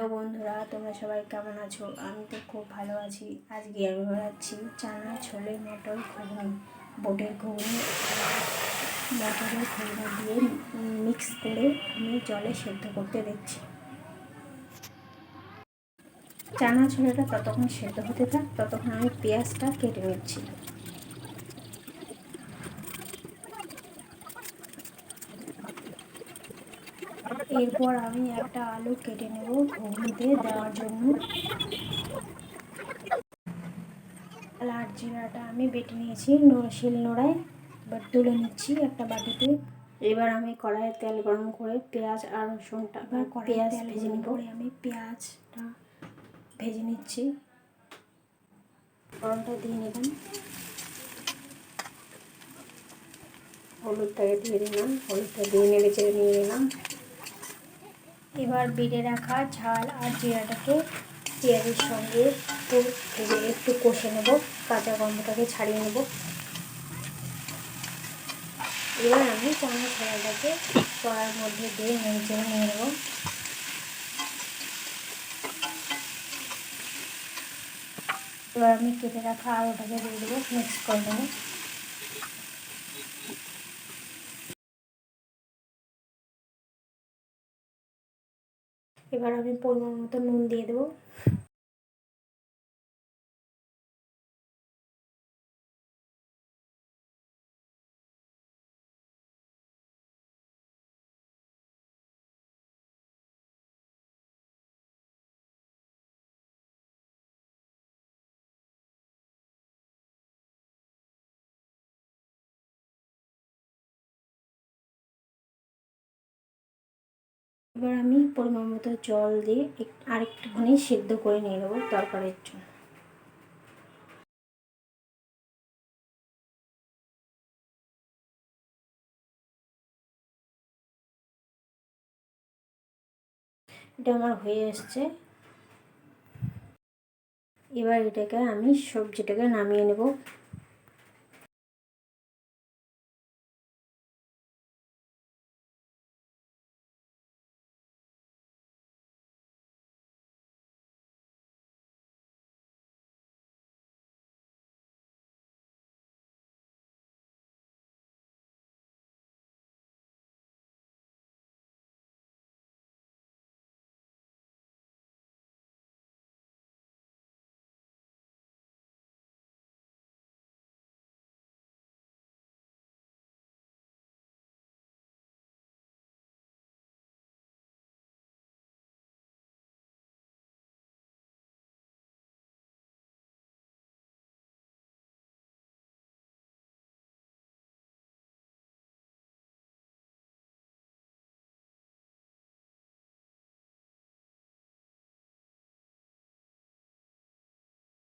Hello বন্ধুরা, তোমরা সবাই কেমন আছো? আমি তো খুব ভালো আছি। আজকে আমি বানাচ্ছি চানা ছোলে মটর ঘুগনি। বোটের ঘুগনি, মটরের ঘুগনি দিয়ে মিক্স করে আমি জলে সেদ্ধ করতে দিচ্ছি। চানা ছোলেটা ততক্ষণ সেদ্ধ হতে থাক, ততক্ষণ আমি পেঁয়াজটা কেটে নিচ্ছি। এরপর আমি একটা আলু কেটে নেব ঘুগনিতে দেওয়ার জন্য। লাল জিরাটা আমি বেটে নিয়েছি শিল নোড়ায় এবার তুলে নিচ্ছি একটা বাটিতে। এবার আমি কড়াইয়ে তেল গরম করে পেঁয়াজ আর রসুনটা পেঁয়াজ ভেজে নিব। আমি পেঁয়াজটা ভেজে নিচ্ছি। গরমটা দিয়ে নেবেন। হলুদটাকে দিয়ে দিলাম হলুদটা দিয়ে নেড়ে চেড়ে নিয়ে নিলাম। এবার বেড়ে রাখা ঝাল আর জিরাটাকে পেঁয়াজের সঙ্গে একটু ভেজে একটু কষে নেব, কাঁচা গন্ধটাকে ছাড়িয়ে নেব। এবার আমি চানা ছড়াটাকে কড়ার মধ্যে দিয়ে নেড়ে নিয়ে নেব। এবার আমি কেটে রাখা আলুটাকে দিয়ে দেবো মিক্স করে দেবো এবার আমি পরিমাণ মতো নুন দিয়ে দেবো। এবার আমি পরিমাণ মতো জল দিয়ে আরেকটুখানি সিদ্ধ করে নিয়ে নেব তরকারির জন্য। এটা আমার হয়ে এসছে। এবার এটাকে আমি সবজিটাকে নামিয়ে নেব।